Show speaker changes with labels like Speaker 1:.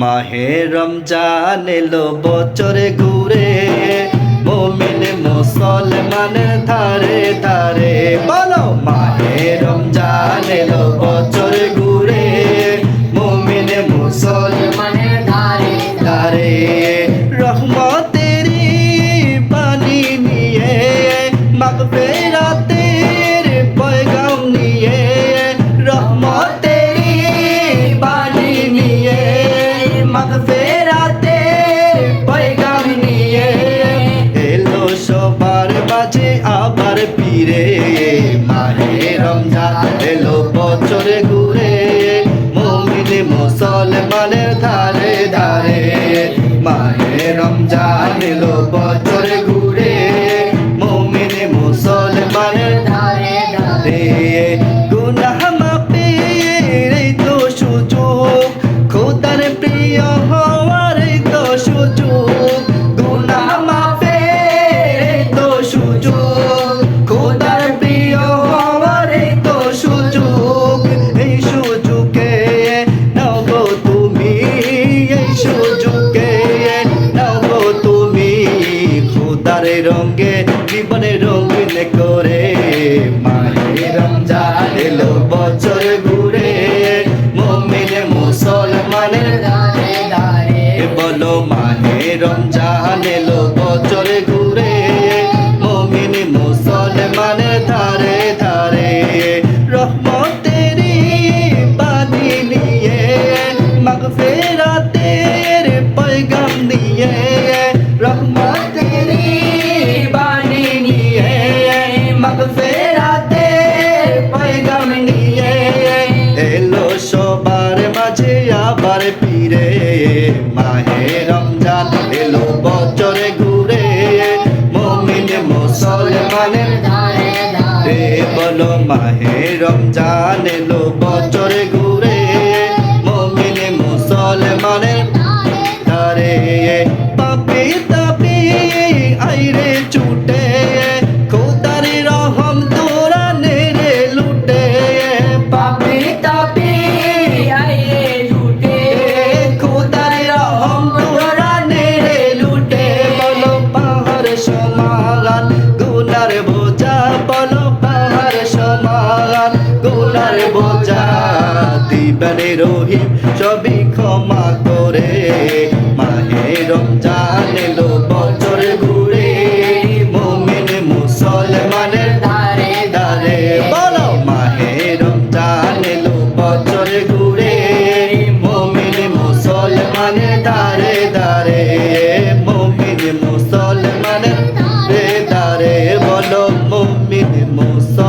Speaker 1: মাহে রমজান এলো বছরে ঘুরে মোমিন মুসলমানের ধারে ধারে। বলো মাহে মাঝে আবার ফিরে। মাহে রমজান এলো, বছরে ঘুরে। মুমিন মুসলমানের ধারে ধারে। মাহে রমজান এলো, বছরে ঘুরে। মুমিন মুসলমানের ধারে ধারে। এলো বছর এলো সবার মাঝে আবার ফিরে। মাহে রমজান এলো বছরে ঘুরে। মমিন মুসলমানের বলো মাহে রমজান এলো বছরে ঘুরে। বোঝা বলো পাহাড় সমান, গুনার বোঝা দিবানে রহিম সবই ক্ষমা করে। মাহে রমজান এলো বছর ঘুরে, মুমিন মুসলমানের ধারে ধারে। বলো, মাহে রমজান এলো বছর ঘুরে, মুমিন মুসলমানের ধারে। mo so